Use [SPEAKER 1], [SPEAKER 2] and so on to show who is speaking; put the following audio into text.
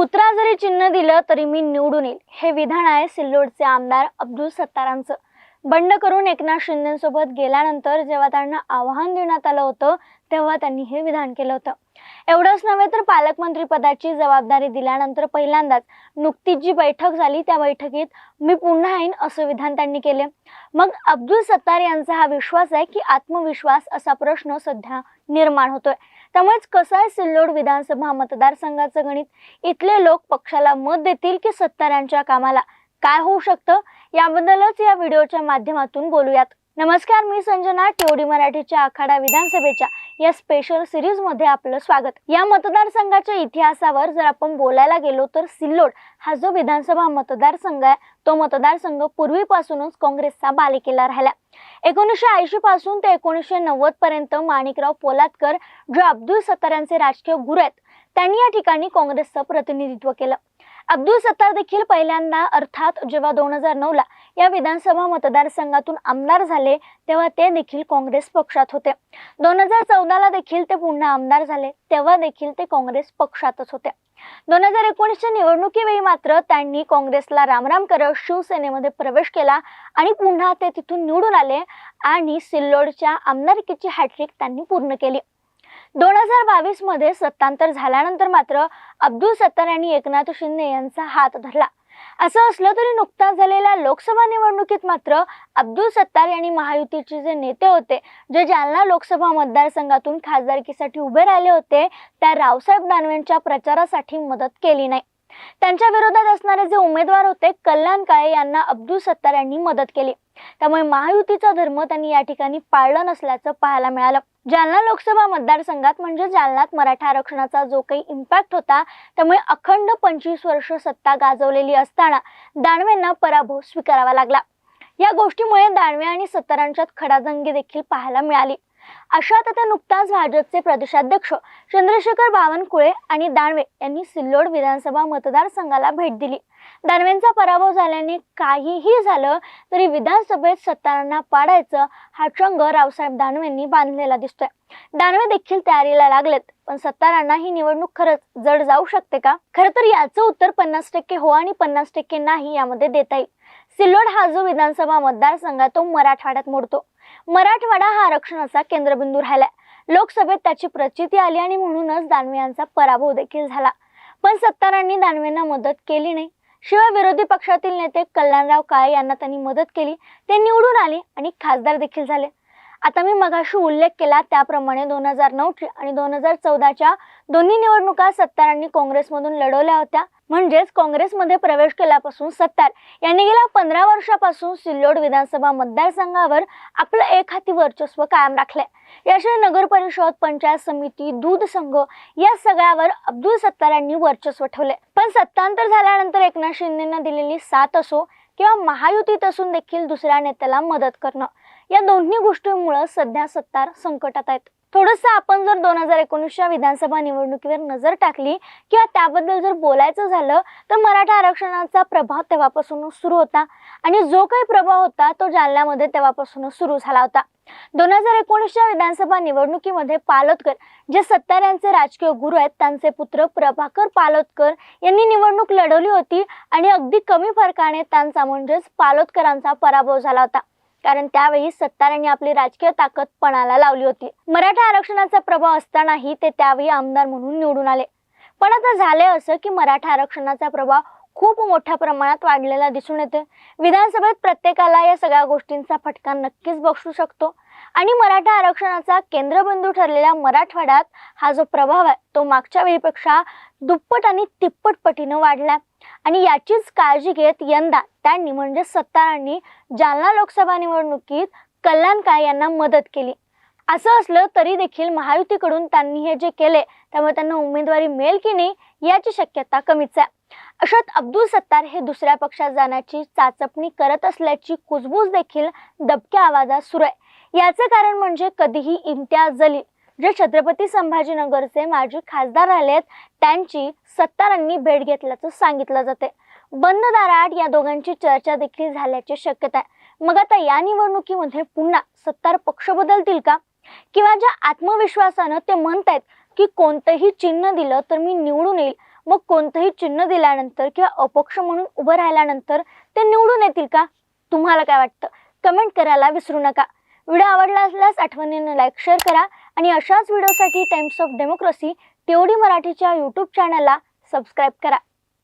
[SPEAKER 1] कुत्रा जरी चिन्ह दिलं तरी मी निवडून येईल. हे विधान आहे सिल्लोडचे आमदार अब्दुल सत्तारांचं. बंड करून एकनाथ शिंदेसोबत गेल्यानंतर जेव्हा त्यांना आव्हान देण्यात आलं होतं तेव्हा त्यांनी हे विधान केलं होतं. एवढंच नव्हे तर पालकमंत्री पदाची जबाबदारी दिल्यानंतर पहिल्यांदाच नुकतीच जी बैठक झाली. त्या बैठकीत मी पुन्हा येईन असं विधान त्यांनी केले. मग अब्दुल सत्तार यांचा हा विश्वास आहे की आत्मविश्वास असा प्रश्न सध्या निर्माण होतोय. त्यामुळेच कसं आहे सिल्लोड विधानसभा मतदारसंघाचं गणित? इथले लोक पक्षाला मत देतील की सत्तार यांच्या कामाला? काय होऊ शकतं? याबद्दलच या व्हिडिओच्या माध्यमातून बोलूयात. नमस्कार मी संजना टीओडी मराठीच्या आखाडा विधानसभेच्या या स्पेशल सिरीजमध्ये आपलं स्वागत. या मतदारसंघाच्या इतिहासावर जर आपण बोलायला गेलो तर सिल्लोड हा जो विधानसभा मतदारसंघ आहे तो मतदारसंघ पूर्वीपासूनच काँग्रेसचा बालिकेला राहिला. एकोणीसशे ऐंशी पासून ते एकोणीसशे नव्वद पर्यंत माणिकराव पोलादकर जे अब्दुल सत्तार यांचे राजकीय गुरु आहेत त्यांनी या ठिकाणी काँग्रेसचं प्रतिनिधित्व केलं. अब्दुल सत्तार देखील पहिल्यांदा अर्थात जेव्हा दोन हजार नऊला या विधानसभा मतदारसंघातून आमदार झाले तेव्हा ते देखील काँग्रेस पक्षात होते. दोन हजार चौदाला देखील ते पुन्हा आमदार झाले तेव्हा देखील ते काँग्रेस पक्षातच होते. दोन हजार एकोणीसच्या निवडणुकीवेळी मात्र त्यांनी काँग्रेसला रामराम करत शिवसेनेमध्ये प्रवेश केला आणि पुन्हा ते तिथून निवडून आले आणि सिल्लोडच्या आमदारकीची हॅट्रिक त्यांनी पूर्ण केली. दोन हजार बावीसमध्ये सत्तांतर झाल्यानंतर मात्र अब्दुल सत्तार यांनी एकनाथ शिंदे यांचा हात धरला. असं असलं तरी नुकताच झालेल्या लोकसभा निवडणुकीत मात्र अब्दुल सत्तार यांनी महायुतीचे जे नेते होते जे जालना लोकसभा मतदारसंघातून खासदारकीसाठी उभे राहिले होते त्या रावसाहेब दानवेंच्या प्रचारासाठी मदत केली नाही. त्यांच्या विरोधात असणारे जे उमेदवार होते कल्याण काळे यांना अब्दुल सत्तार यांनी मदत केली. त्यामुळे महायुतीचा धर्म त्यांनी या ठिकाणी पाळलं नसल्याचं पाहायला मिळालं. जालना लोकसभा मतदारसंघात म्हणजे जालन्यात मराठा आरक्षणाचा जो काही इम्पॅक्ट होता त्यामुळे अखंड पंचवीस वर्ष सत्ता गाजवलेली असताना दानवेंना पराभव स्वीकारावा लागला. या गोष्टीमुळे दानवे आणि सत्तारांच्यात खडाजंगी देखील पाहायला मिळाली. अशात आता नुकताच भाजपचे प्रदेशाध्यक्ष चंद्रशेखर बावनकुळे आणि दानवे यांनी सिल्लोड विधानसभा मतदारसंघाला भेट दिली. दानवेंचा पराभव झाल्याने काहीही झालं तरी विधानसभेत सत्तारांना पाडायचं हा चंग रावसाहेब दानवेंनी बांधलेला दिसतोय. दानवे देखील तयारीला लागलेत पण सत्तारांना ही निवडणूक खरंच जड जाऊ शकते का? खरं तर याचं उत्तर पन्नास टक्के हो आणि पन्नास टक्के नाही यामध्ये देता येईल. सिल्लोड हा जो विधानसभा मतदारसंघ आहे तो मराठवाड्यात मोडतो. मराठवाडा हा आरक्षणाचा केंद्रबिंदू राहिलाय. लोकसभेत त्याची प्रचिती आली आणि म्हणूनच दानवे यांचा पराभव देखील झाला. पण सत्तारांनी दानवेंना मदत केली नाही. शिवाय विरोधी पक्षातील नेते कल्याणराव काळे यांना त्यांनी मदत केली. ते निवडून आले आणि खासदार देखील झाले. आता मी मगाशी उल्लेख केला त्याप्रमाणे दोन हजार नऊची आणि दोन हजार चौदाच्या दोन्ही निवडणुका सत्तारांनी काँग्रेसमधून लढवल्या होत्या. म्हणजेच काँग्रेसमध्ये प्रवेश केल्यापासून सत्तार. यांनी गेल्या पंधरा वर्षापासून सिल्लोड विधानसभा मतदारसंघावर आपलं एक हाती वर्चस्व कायम राखलंय. याशिवाय नगर परिषद पंचायत समिती दूध संघ या सगळ्यावर अब्दुल सत्तार यांनी वर्चस्व ठेवले पण सत्तांतर झाल्यानंतर एकनाथ शिंदेना दिलेली साथ असो किंवा महायुतीत असून देखील दुसऱ्या नेत्याला मदत करणं या दोन्ही गोष्टींमुळे सध्या सत्तार संकटात आहेत. थोडंसं आपण जर दोन हजार एकोणीसच्या विधानसभा निवडणुकीवर नजर टाकली किंवा त्याबद्दल जर बोलायचं झालं तर मराठा आरक्षणाचा प्रभाव तेव्हापासूनच सुरू होता. आणि जो काही प्रभाव होता तो जालन्यामध्ये तेव्हापासूनच सुरू झाला होता. दोन हजार एकोणीसच्या विधानसभा निवडणुकीमध्ये पालोदकर जे सत्ताऱ्यांचे राजकीय गुरु आहेत त्यांचे पुत्र प्रभाकर पालोदकर यांनी निवडणूक लढवली होती आणि अगदी कमी फरकाने त्यांचा म्हणजेच पालोदकरांचा पराभव झाला होता. कारण त्यावेळी सत्तारांनी आपली राजकीय ताकद पणाला लावली होती. मराठा आरक्षणाचा प्रभाव असतानाही ते त्यावेळी आमदार म्हणून निवडून आले. पण आता झाले असं की मराठा आरक्षणाचा प्रभाव खूप मोठ्या प्रमाणात वाढलेला दिसून येते विधानसभेत प्रत्येकाला या सगळ्या गोष्टींचा फटका नक्कीच बसू शकतो. आणि मराठा आरक्षणाचा केंद्रबिंदू ठरलेल्या मराठवाड्यात हा जो प्रभाव आहे तो मागच्या वेळीपेक्षा दुप्पट आणि तिप्पट पटीनं वाढलाय. आणि याचीच काळजी घेत यंदा त्यांनी म्हणजे सत्तारांनी जालना लोकसभा निवडणुकीत कल्याणकार यांना मदत केली. असं असलं तरी देखील महायुतीकडून त्यांनी हे जे केले त्यामुळे त्यांना उमेदवारी मिळेल की नाही याची शक्यता कमीच आहे. अशात अब्दुल सत्तार हे दुसऱ्या पक्षात जाण्याची चाचपणी करत असल्याची कुजबूज देखील दबक्या आवाजात सुरू आहे. याचे कारण म्हणजे कधीही इम्तियाज जलील जे छत्रपती संभाजीनगरचे माजी खासदार आलेत त्यांची सत्तारांनी भेट घेतल्याचं सांगितलं जाते बंद दाराआड या दोघांची चर्चा देखील झाल्याची शक्यता आहे. मग आता या निवडणुकीमध्ये पुन्हा सत्तार पक्ष बदलतील का? किंवा ज्या आत्मविश्वासानं ते म्हणतायत की कोणतंही चिन्ह दिलं तर मी निवडून येईल मग कोणतंही चिन्ह दिल्यानंतर किंवा अपक्ष म्हणून उभं राहिल्यानंतर ते निवडून येतील का? तुम्हाला काय वाटतं? कमेंट करायला विसरू नका. व्हिडिओ आवडला असल्यास आठवणीनं लाईक शेअर करा. आणि अशाच व्हिडिओसाठी टाइम्स ऑफ डेमोक्रेसी तेवढी मराठीच्या यूट्यूब चॅनलला सबस्क्राईब करा.